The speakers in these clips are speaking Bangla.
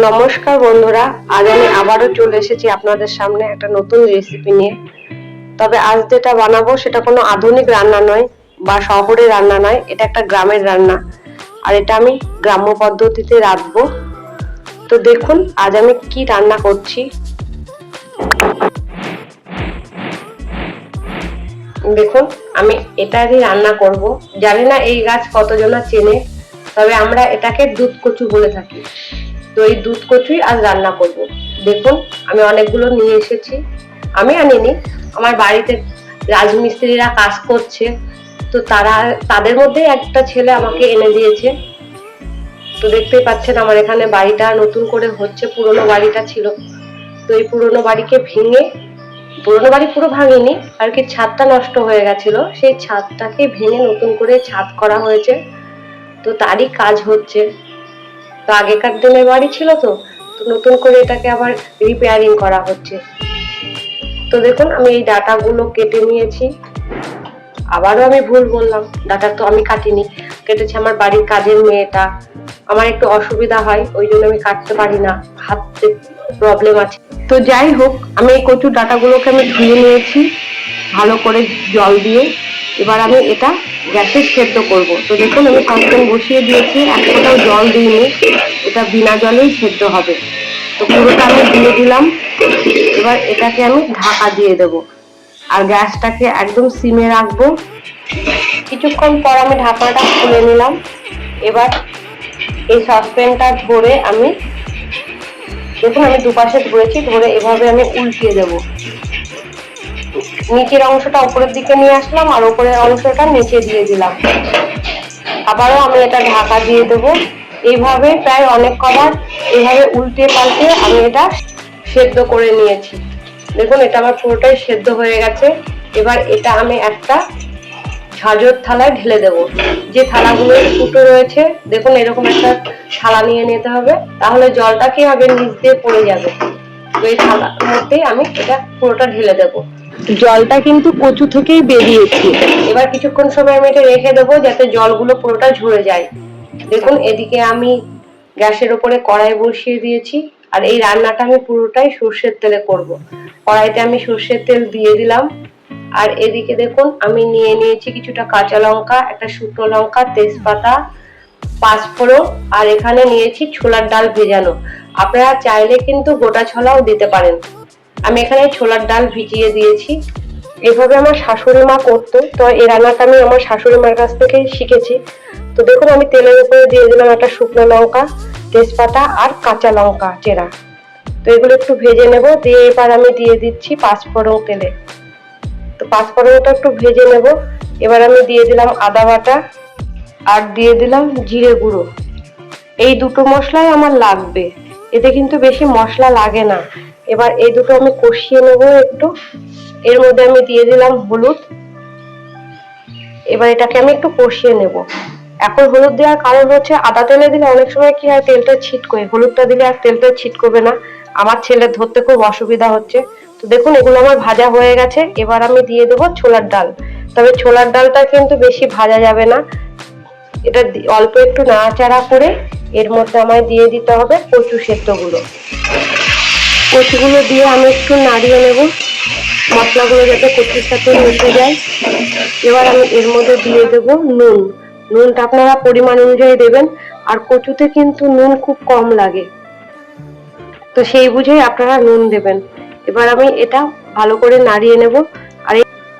নমস্কার বন্ধুরা, আজ আমি আবারও চলে এসেছি আপনাদের সামনে একটা নতুন রেসিপি নিয়ে। তবে আজ যেটা বানাবো সেটা কোনো আধুনিক রান্না নয় বা শহরের রান্না নয়, এটা একটা গ্রামের রান্না। আর এটা আমি গ্রাম্য পদ্ধতিতে রাঁধবো। তো দেখুন, আজ আমি কি রান্না করছি। দেখুন, আমি এটারই রান্না করব। জানি না এই গাছ কতজনা চেনে, তবে আমরা এটাকে দুধ কচু বলে থাকি। তো এই দুধ কচুই আজ রান্না করব। দেখুন, আমি অনেকগুলো নিয়ে এসেছি। আমি আনিনি আমার বাড়িতে রাজমিস্ত্রিরা কাজ করছে। তো তারা, তাদের মধ্যে একটা ছেলে আমাকে এনে দিয়েছে। তো দেখতেই পাচ্ছেন, আমার এখানে বাড়িটা নতুন করে হচ্ছে, পুরনো বাড়িটা ছিল। তো এই পুরনো বাড়িকে ভেঙে, পুরনো বাড়ি পুরো ভাঙিনি, আর কি ছাদটা নষ্ট হয়ে গেছিল। সেই ছাদটাকে ভেঙে নতুন করে ছাদ করা হয়েছে। তো তারই কাজ হচ্ছে। তো আগেকার দিনের বাড়ি ছিল তো তো নতুন করে এটাকে আবার রিপেয়ারিং করা হচ্ছে। তো দেখুন, আমি এই ডাটাগুলো কেটে নিয়েছি। আবারও আমি ভুল বললাম, ডাটা তো আমি কাটিনি। কেটেছে আমার বাড়ির কাজের মেয়েটা। আমার একটু অসুবিধা হয়, ওই জন্য আমি কাটতে পারি না। হাতে প্রবলেম আছে। তো যাই হোক, আমি এই কচুর ডাটাগুলোকে আমি ধুয়ে নিয়েছি, ভালো করে জল দিয়ে। এবার আমি এটা গ্যাসে সেদ্ধ করব। তো দেখুন, আমি সসপ্যান বসিয়ে দিয়েছি, এক ফোঁটাও জল দিইনি। এটা বিনা জলেই সেদ্ধ হবে। তো পুরোটা আমি দিয়ে দিলাম। এবার এটাকে আমি ঢাকা দিয়ে দেব। আর গ্যাসটাকে একদম সিমে রাখব। কিছুক্ষণ পর আমি ঢাকনাটা খুলে নিলাম। এবার এই সসপ্যানটা ধরে আমি, দেখুন, আমি দুপাশে ধরেছি, ধরে এভাবে আমি উল্টিয়ে দেব। নিচের অংশটা উপরের দিকে নিয়ে আসলাম আর উপরের অংশটা নিচে দিয়ে দিলাম। আবারও আমি এটা ঢাকা দিয়ে দেবো। এইভাবে প্রায় অনেক কবার এইভাবে উল্টে পাল্টে আমি এটা সেদ্ধ করে নিয়েছি। দেখুন, এটা আমার পুরোটাই সেদ্ধ হয়ে গেছে। এবার এটা আমি একটা ঝাঁঝর থালায় ঢেলে দেব। যে থালাগুলো ফুটো রয়েছে, দেখুন, এরকম একটা থালা নিয়ে নিতে হবে। তাহলে জলটা কি হবে নিচ দিয়ে পড়ে যাবে? তো এই থালার মধ্যেই আমি এটা পুরোটা ঢেলে দেব। জলটা কিন্তু কচু থেকেই বেরিয়েছে। এবার কিছুক্ষণ সময় আমি এটা রেখে দেবো যাতে জলগুলো পুরোটা ঝরে যায়। দেখুন, এদিকে আমি গ্যাসের উপরে কড়াই বসিয়ে দিয়েছি আর এই রান্নাটা আমি পুরোটাই সর্ষের তেলে করব। কড়াইতে আমি সর্ষের তেল দিয়ে দিলাম। আর এদিকে দেখুন, আমি নিয়ে নিয়েছি কিছুটা কাঁচা লঙ্কা, একটা শুকনো লঙ্কা, তেজপাতা, পাঁচফোড়ন আর এখানে নিয়েছি ছোলার ডাল ভেজানো। আপনারা চাইলে কিন্তু গোটা ছোলাও দিতে পারেন। আমি এখানে ছোলার ডাল ভিজিয়ে দিয়েছি। এভাবে আমার শাশুড়ি মা করতো, তো এই রান্নাটা আমি আমার শাশুড়ি মার কাছ থেকে শিখেছি। তো দেখুন, আমি তেলের উপরে দিয়ে দিলাম একটা শুকনো লঙ্কা, তেজপাতা আর কাঁচা লঙ্কা চেরা। তো এগুলো একটু ভেজে নেব, দিয়ে এবার আমি দিয়ে দিচ্ছি পাঁচফোড়ন তেলে। তো পাঁচফোড়নটা একটু ভেজে নেব। এবার আমি দিয়ে দিলাম আদা বাটা আর দিয়ে দিলাম জিরে গুঁড়ো। এই দুটো মশলাই আমার লাগবে। এতে কিন্তু বেশি মশলা লাগে না। এবার এই দুটো আমি কষিয়ে নেব একটু। এর মধ্যে আমি দিয়ে দিলাম হলুদ। এবার এটাকে আমি একটু কষিয়ে নেব। এখন হলুদ দেওয়ার কারণ হচ্ছে আদা তেলে দিলে অনেক সময় কি হয়, তেলটা ছিটকোয়। হলুদটা দিলে আর তেলটা ছিটকবে না। আমার ছেলে ধরতে খুব অসুবিধা হচ্ছে। তো দেখুন, এগুলো আমার ভাজা হয়ে গেছে। এবার আমি দিয়ে দেবো ছোলার ডাল। তবে ছোলার ডালটা কিন্তু বেশি ভাজা যাবে না। এটা অল্প একটু নাড়াচাড়া করে এর মধ্যে আমায় দিয়ে দিতে হবে কচু সেদ্ধগুলো। কচুগুলো দিয়ে আমি একটু নাড়িয়ে নেব। মশলাগুলো যাতে কচির সাথে মিশে যায়। এবার আমি এর মধ্যে দিয়ে দেব নুন। নুনটা আপনারা পরিমাণ অনুযায়ী দেবেন। আর কচুতে কিন্তু নুন খুব কম লাগে। তো সেই বুঝেই আপনারা নুন দেবেন। এবার আমি এটা ভালো করে নাড়িয়ে নেব।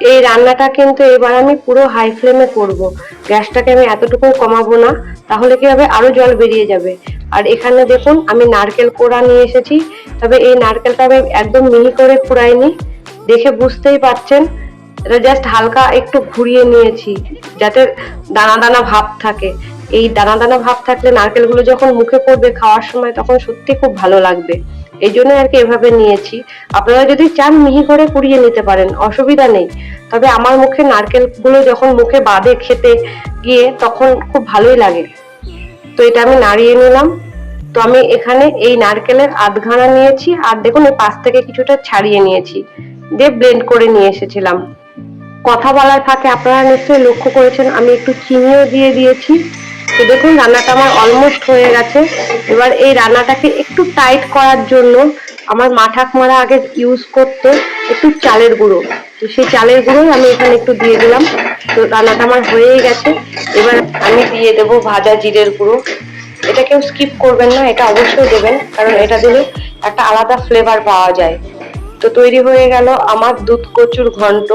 এই- রান্নাটা কিন্তু এবার আমি পুরো হাই ফ্লেমে করব। গ্যাসটাকে আমি এতটুকু কমাবো না, তাহলে কি হবে? আরও জল বেরিয়ে যাবে। আর এখানে দেখুন, আমি নারকেল কোড়া নিয়ে এসেছি। তবে এই নারকেলটা আমি একদম মিহি করে কুড়াইনি। দেখে বুঝতেই পারছেন এটা জাস্ট হালকা একটু ঘুরিয়ে নিয়েছি, যাতে দানা দানা ভাব থাকে। এই দানা দানা ভাব থাকলে নারকেলগুলো যখন মুখে পড়বে খাওয়ার সময়, তখন সত্যি খুব ভালো লাগবে। এই জন্য আর কি এভাবে নিয়েছি। আপনারা যদি চান মিহি করে কুড়িয়ে নিতে পারেন, অসুবিধা নেই। তবে আমার মুখে নারকেলগুলো যখন মুখে বাদে খেতে গিয়ে, তখন খুব ভালোই লাগে। তো এটা আমি নাড়িয়ে নিলাম। তো আমি এখানে এই নারকেলের আধঘানা নিয়েছি আর দেখুন, এই পাশ থেকে কিছুটা ছাড়িয়ে নিয়েছি। দিয়ে ব্লেন্ড করে নিয়ে এসেছিলাম। কথা বলার ফাঁকে আপনারা নিশ্চয়ই লক্ষ্য করেছেন, আমি একটু চিনিও দিয়ে দিয়েছি। তো দেখুন, রান্নাটা আমার অলমোস্ট হয়ে গেছে। এবার এই রান্নাটাকে একটু টাইট করার জন্য আমার মা ঠাকমারা আগে ইউজ করতো একটু চালের গুঁড়ো। তো সেই চালের গুঁড়োই আমি এখানে একটু দিয়ে দিলাম। তো রান্নাটা আমার হয়েই গেছে। এবার আমি দিয়ে দেবো ভাজা জিরের গুঁড়ো। এটা কেউ স্কিপ করবেন না, এটা অবশ্যই দেবেন, কারণ এটা দিলে একটা আলাদা ফ্লেভার পাওয়া যায়। তো তৈরি হয়ে গেল আমার দুধ কচুর ঘন্ট।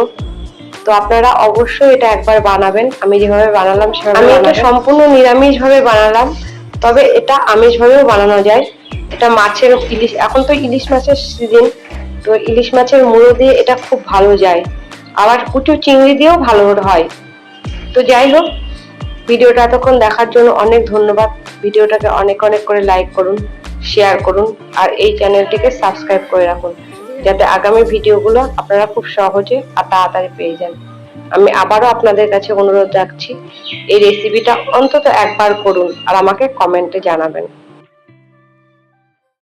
তো আপনারা অবশ্যই এটা একবার বানাবেন। আমি যেভাবে বানালাম সেভাবে আমি এটা সম্পূর্ণ নিরামিষ ভাবে বানালাম। তবে এটা আমিষ ভাবেও বানানো যায়। এটা মাছের ইলিশ এখন তো ইলিশ মাছের সিজন তো ইলিশ মাছের মুড়ো দিয়ে এটা খুব ভালো যায়। আবার কুচো চিংড়ি দিয়েও ভালো হয়। তো যাই হোক ভিডিওটা এতক্ষণ দেখার জন্য অনেক ধন্যবাদ। ভিডিওটাকে অনেক অনেক করে লাইক করুন শেয়ার করুন আর এই চ্যানেলটিকে সাবস্ক্রাইব করে রাখুন। যাতে আগামী ভিডিওগুলো আপনারা খুব সহজে আর তাড়াতাড়ি পেয়ে যান। আমি আবারও আপনাদের কাছে অনুরোধ রাখছি, এই রেসিপিটা অন্তত একবার করুন আর আমাকে কমেন্টে জানাবেন।